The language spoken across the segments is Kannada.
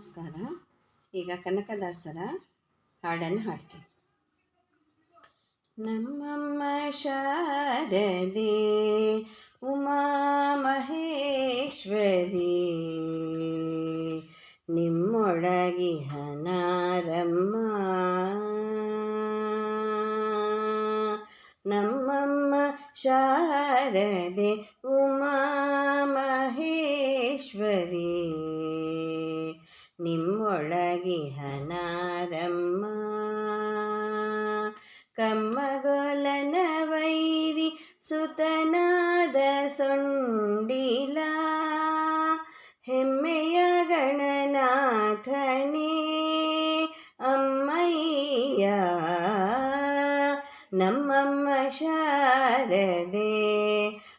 ನಮಸ್ಕಾರ. ಈಗ ಕನಕದಾಸರ ಹಾಡನ್ನು ಹಾಡ್ತೀನಿ. ನಮ್ಮಮ್ಮ ಶಾರದೆ, ಉಮಾ ಮಹೇಶ್ವರಿ, ನಿಮ್ಮೊಳಗಿ ಹನಾರಮ್ಮ ನಮ್ಮಮ್ಮ ಶಾರದೆ, ಉಮಾ ಮಹೇಶ್ವರಿ ನಿಮ್ಮೊಳಗಿ ಹನಾರಮ್ಮ. ಕಮ್ಮಗೊಲನ ವೈರಿ ಸುತನಾದ ಸೊಂಡಿಲ. ಹೆಮ್ಮೆಯ ಗಣನಾಥನೇ ಅಮ್ಮಯ್ಯ. ನಮ್ಮಮ್ಮ ಶಾರದೆ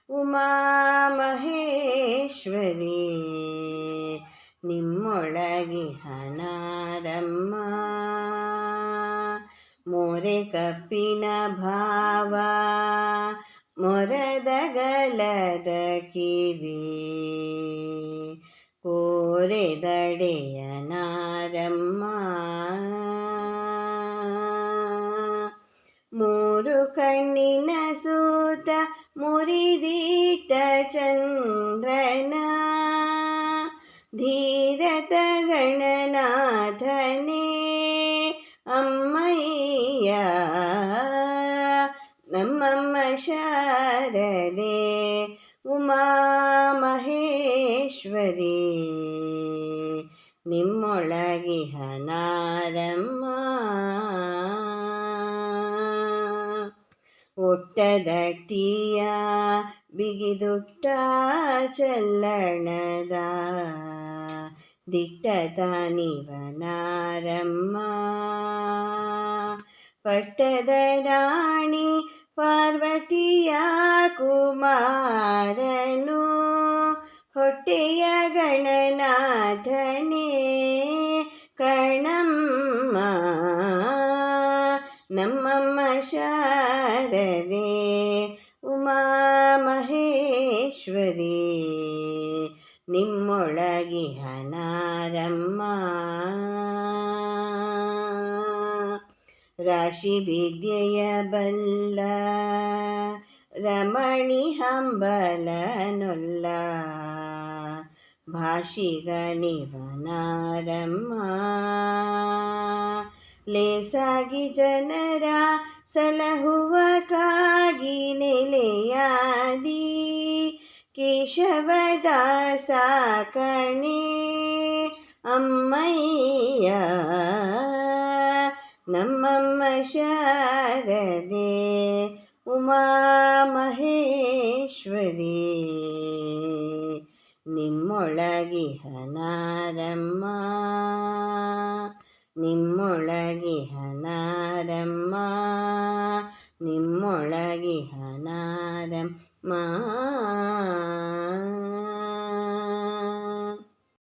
ಉಮಾ ಮಹೇಶ್ವರಿ ನಿಮ್ಮೊಳಗಿ ಹನಾರಮ್ಮ ಮೋರೆ ಕಪ್ಪಿನ ಭಾವ ಮೊರದಗಲದ ಕಿವಿ. ಕೋರೆದಡೆಯ ನಾರಮ್ಮ. ಮೂರು ಕಣ್ಣಿನ ಸೂತ, ಮುರಿದೀಟ ಚಂದ್ರನ. ಧೀರತ ಗಣನಾಥನೇ ಅಮ್ಮಯ್ಯ ನಮ್ಮಮ್ಮ ಶಾರದೆ ಉಮಾ ಮಹೇಶ್ವರಿ ನಿಮ್ಮೊಳಗಿ ಹನಾರಮ್ಮ ಒಟ್ಟದಟ್ಟಿಯ ಬಿಗಿದುಟ್ಟ ಚಲ್ಲಣದ ದಿಟ್ಟತಾನಿವನಾರಮ್ಮ ಪಟ್ಟದ ರಾಣಿ ಪಾರ್ವತಿಯ ಕುಮಾರನು ಹೊಟ್ಟೆಯ ಗಣನಾಥನೇ ಕಣಮ್ಮ ನಮ್ಮಮ್ಮ ಶಾರದೆ ಉಮಾ ಮಹೇಶ್ವರಿ ನಿಮ್ಮೊಳಗಿ ಹನಾರಮ್ಮ ರಾಶಿ ವಿದ್ಯೆಯ ಬಲ್ಲ ರಮಣಿ ಹಂಬಲನೊಲ್ಲ ಭಾಷಿಗ ನಿವನಾರಮ್ಮ ಲೇಸಾಗಿ ಜನರ ಸಲಹುವ ಕಾಗಿ ನೆಲೆಯಾದಿ ಕೇಶವದಾಸ ಕಣೆ ಅಮ್ಮಯ್ಯ ನಮ್ಮಮ್ಮ ಶಾರದೆ ಉಮಾ ಮಹೇಶ್ವರಿ ನಿಮ್ಮೊಳಗಿ ಹನಾರಮ್ಮ ನಿಮ್ಮೊಳಗಿ മേഘനാദം മാ